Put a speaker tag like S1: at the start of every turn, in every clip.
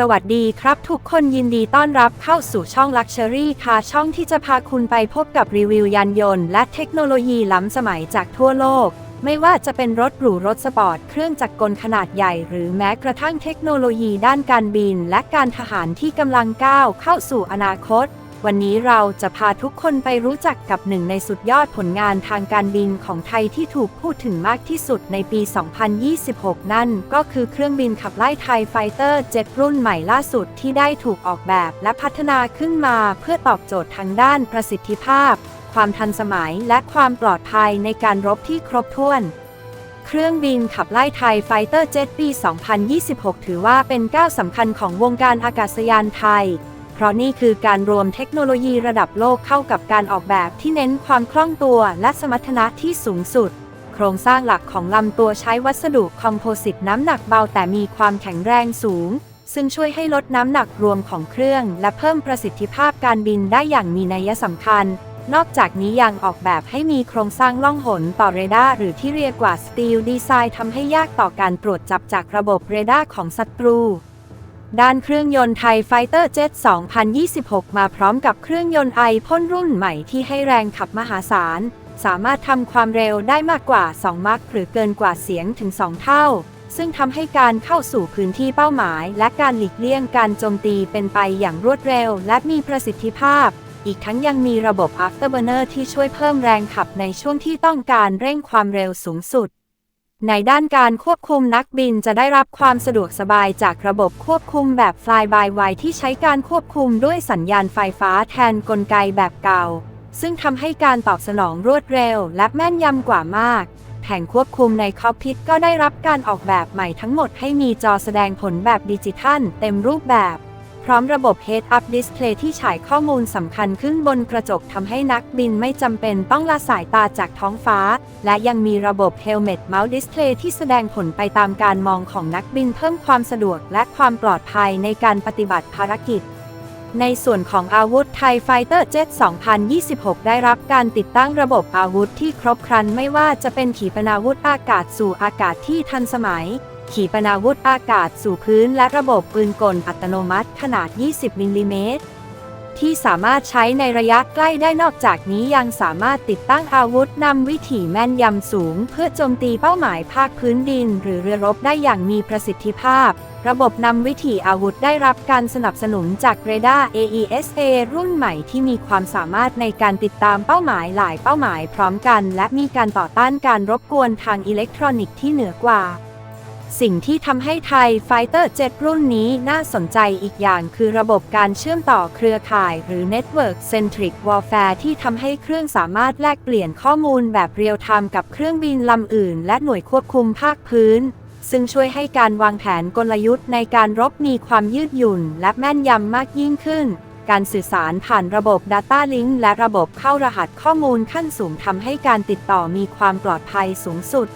S1: สวัสดีครับทุกคนยินดีต้อนรับเข้าสู่ช่อง Luxury ค่ะช่องที่จะพาคุณไปพบกับรีวิวยานยนต์ และเทคโนโลยีล้ำสมัยจากทั่วโลก ไม่ว่าจะเป็นรถหรูรถสปอร์ต เครื่องจักรกลขนาดใหญ่ หรือแม้กระทั่งเทคโนโลยีด้านการบิน และการทหารที่กำลังก้าวเข้าสู่อนาคต วันนี้เราจะพาทุกคนไปรู้จักกับหนึ่งในสุดยอดผลงานทางการบินของไทยที่ถูกพูดถึงมากที่สุดในปี 2026 นั่นก็คือเครื่องบินขับไล่ไทยไฟเตอร์เจ็ตรุ่นใหม่ล่าสุดที่ได้ถูกออกแบบและพัฒนาขึ้นมาเพื่อตอบโจทย์ทางด้านประสิทธิภาพ ความทันสมัยและความปลอดภัยในการรบที่ครบถ้วนเครื่องบินขับไล่ไทยไฟเตอร์เจ็ตปี 2026 ถือว่าเป็นก้าวสำคัญของวงการอากาศยานไทย เพราะนี่คือการรวมเทคโนโลยีระดับโลกเข้ากับการออกแบบที่เน้นความคล่องตัวและสมรรถนะที่สูงสุด โครงสร้างหลักของลำตัวใช้วัสดุคอมโพสิตน้ำหนักเบาแต่มีความแข็งแรงสูง ซึ่งช่วยให้ลดน้ำหนักรวมของเครื่อง และเพิ่มประสิทธิภาพการบินได้อย่างมีนัยสำคัญ นอกจากนี้ยังออกแบบให้มีโครงสร้างล่องหนต่อเรดาร์หรือที่เรียกว่า Steel Design ทำให้ยากต่อการตรวจจับจากระบบเรดาร์ของศัตรู ด้านเครื่องยนต์ไทยไฟเตอร์เจ็ต2026 มาพร้อมกับเครื่องยนต์ไอพ่นรุ่นใหม่ที่ให้แรงขับมหาศาล สามารถทำความเร็วได้มากกว่า 2 มัคหรือเกินกว่าเสียงถึง 2 เท่า ซึ่งทำให้การเข้าสู่พื้นที่เป้าหมาย และการหลีกเลี่ยงการโจมตีเป็นไปอย่างรวดเร็ว และมีประสิทธิภาพ อีกทั้งยังมีระบบ Afterburner ที่ช่วยเพิ่มแรงขับในช่วงที่ต้องการเร่งความเร็วสูงสุด ในด้านการควบคุมนักบินจะได้รับความสะดวกสบายจากระบบควบคุมแบบ Fly by Wire ที่ใช้การควบคุมด้วยสัญญาณไฟฟ้าแทนกลไกแบบเก่า ซึ่งทำให้การตอบสนองรวดเร็วและแม่นยำกว่ามาก แผงควบคุมในคอกพิทก็ได้รับการออกแบบใหม่ทั้งหมดให้มีจอแสดงผลแบบดิจิทัลเต็มรูปแบบ พร้อมระบบ Head-Up Display ที่ฉายข้อมูลสำคัญขึ้นบนกระจกทำให้นักบินไม่จำเป็นต้องละสายตาจากท้องฟ้า และยังมีระบบ Helmet Mount Display ที่แสดงผลไปตามการมองของนักบินเพิ่มความสะดวกและความปลอดภัยในการปฏิบัติภารกิจในส่วนของอาวุธไทยไฟเตอร์เจ็ต2026 ได้รับการติดตั้งระบบอาวุธที่ครบครันไม่ว่าจะเป็นขีปนาวุธอากาศสู่อากาศที่ทันสมัย ขีปนาวุธอากาศสู่พื้นและระบบปืนกลอัตโนมัติขนาด 20 มิลลิเมตร ที่สามารถใช้ในระยะใกล้ได้นอกจากนี้ยังสามารถติดตั้งอาวุธนำวิถีแม่นยำสูง เพื่อโจมตีเป้าหมายภาคพื้นดิน หรือเรือรบได้อย่างมีประสิทธิภาพ ระบบนำวิถีอาวุธได้รับการสนับสนุนจากเรดาร์ AESA รุ่นใหม่ที่มีความสามารถในการติดตามเป้าหมายหลายเป้าหมายพร้อมกัน และมีการต่อต้านการรบกวนทางอิเล็กทรอนิกส์ที่เหนือกว่า สิ่งที่ทำให้ไทยไฟเตอร์เจ็รุ่นนี้น่าสนใจอีกอย่างคือระบบการเชื่อมต่อเครือข่ายหรือ Network Centric Warfare ที่ทำให้เครื่องสามารถแลกเปลี่ยนข้อมูลแบบเรียลไทม์กับเครื่องบินลำอื่น และหน่วยควบคุมภาคพื้น ซึ่งช่วยให้การวางแผนกลยุทธ์ในการรบมีความยืดหยุ่น และแม่นยำมากยิ่งขึ้นการสื่อสารผ่านระบบ Data Link และระบบเข้ารหัสข้อมูลขั้นสูงทำให้การติดต่อมีความปลอดภัยสูงสุด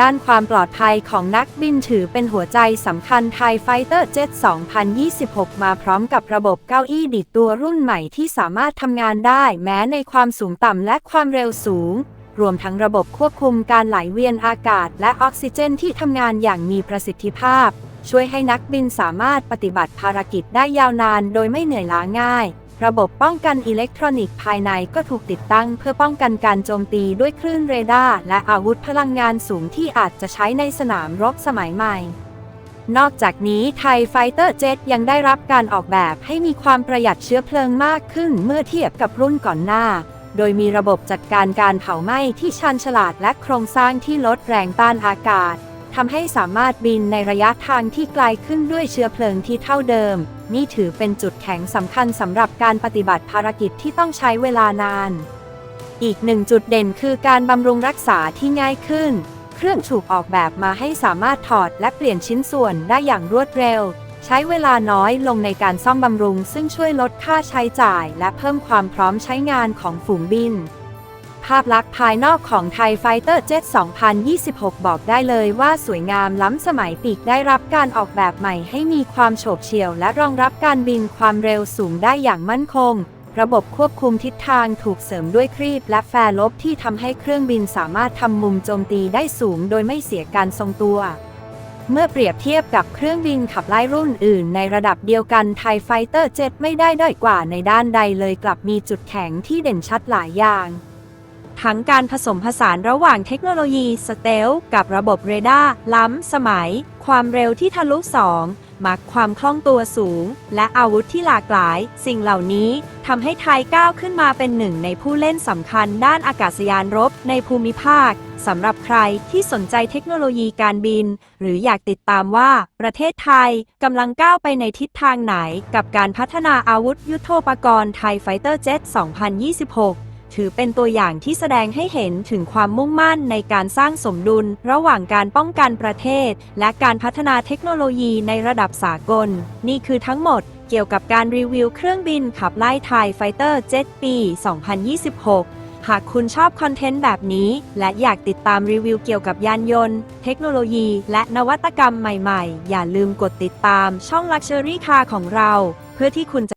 S1: ด้านความปลอดภัยของนักบินถือเป็นหัวใจสำคัญไทยไฟเตอร์เจ็ต2026 มาพร้อมกับระบบเก้าอี้ดิดตัวรุ่นใหม่ที่สามารถทำงานได้แม้ในความสูงต่ำและความเร็วสูง รวมทั้งระบบควบคุมการไหลเวียนอากาศ และออกซิเจนที่ทำงานอย่างมีประสิทธิภาพ ช่วยให้นักบินสามารถปฏิบัติภารกิจได้ยาวนาน โดยไม่เหนื่อยล้าง่าย ระบบป้องกันอิเล็กทรอนิกส์ภายในก็ถูกติดตั้ง เพื่อป้องกันการโจมตีด้วยคลื่นเรดาร์และอาวุธพลังงานสูงที่อาจจะใช้ในสนามรบสมัยใหม่ นอกจากนี้ไทยไฟเตอร์เจ็ตยังได้รับการออกแบบให้มีความประหยัดเชื้อเพลิงมากขึ้นเมื่อเทียบกับรุ่นก่อนหน้า โดยมีระบบจัดการการเผาไหม้ที่ชันฉลาดและโครงสร้างที่ลดแรงต้านอากาศ ทำให้สามารถบินในระยะทางที่ไกลขึ้นด้วยเชื้อเพลิงที่เท่าเดิม นี่ถือเป็นจุดแข็งสำคัญสำหรับการปฏิบัติภารกิจที่ต้องใช้เวลานาน อีกหนึ่งจุดเด่นคือการบำรุงรักษาที่ง่ายขึ้น เครื่องถูกออกแบบมาให้สามารถถอดและเปลี่ยนชิ้นส่วนได้อย่างรวดเร็ว ใช้เวลาน้อยลงในการซ่อมบำรุง ซึ่งช่วยลดค่าใช้จ่าย และเพิ่มความพร้อมใช้งานของฝูงบิน ภาพลักษณ์ภายนอกของไทยไฟเตอร์เจ็ต2026 บอกได้เลยว่าสวยงามล้ำสมัยปีกได้รับการออกแบบใหม่ให้มีความโฉบเฉี่ยว และรองรับการบินความเร็วสูงได้อย่างมั่นคง ระบบควบคุมทิศทางถูกเสริมด้วยครีบและแฟร์ลบที่ทำให้เครื่องบินสามารถทำมุมโจมตีได้สูงโดยไม่เสียการทรงตัวเมื่อเปรียบเทียบกับเครื่องบินขับไล่รุ่นอื่นในระดับเดียวกันไทยไฟเตอร์เจ็ไม่ได้ด้อยกว่าในด้านใดเลยกลับมีจุดแข็งที่เด่นชัดหลายอย่าง ทั้งการผสมผสานระหว่างเทคโนโลยีสเตลกับระบบเรดาร์ล้ำสมัย ความเร็วที่ทะลุสองมักความคล่องตัวสูง และอาวุธที่หลากหลาย สิ่งเหล่านี้ทำให้ไทยก้าวขึ้นมาเป็นหนึ่งในผู้เล่นสำคัญด้านอากาศยานรบในภูมิภาคสำหรับใครที่สนใจเทคโนโลยีการบิน หรืออยากติดตามว่าประเทศไทยกำลังก้าวไปในทิศทางไหน กับการพัฒนาอาวุธยุโทโธปกรณ์ไทยไฟเตอร์เจ็ต2026 ถือเป็นตัวอย่างที่แสดงให้เห็นถึงความมุ่งมั่นในการสร้างสมดุล ระหว่างการป้องกันประเทศ และการพัฒนาเทคโนโลยีในระดับสากล นี่คือทั้งหมดเกี่ยวกับการรีวิวเครื่องบินขับไล่ไทยไฟเตอร์7ปี 2026หากคุณชอบคอนเทนต์แบบนี้ และอยากติดตามรีวิวเกี่ยวกับยานยนต์ เทคโนโลยี และนวัตกรรมใหม่ๆ อย่าลืมกดติดตามช่อง Luxury Car ของเรา เพื่อที่คุณจะ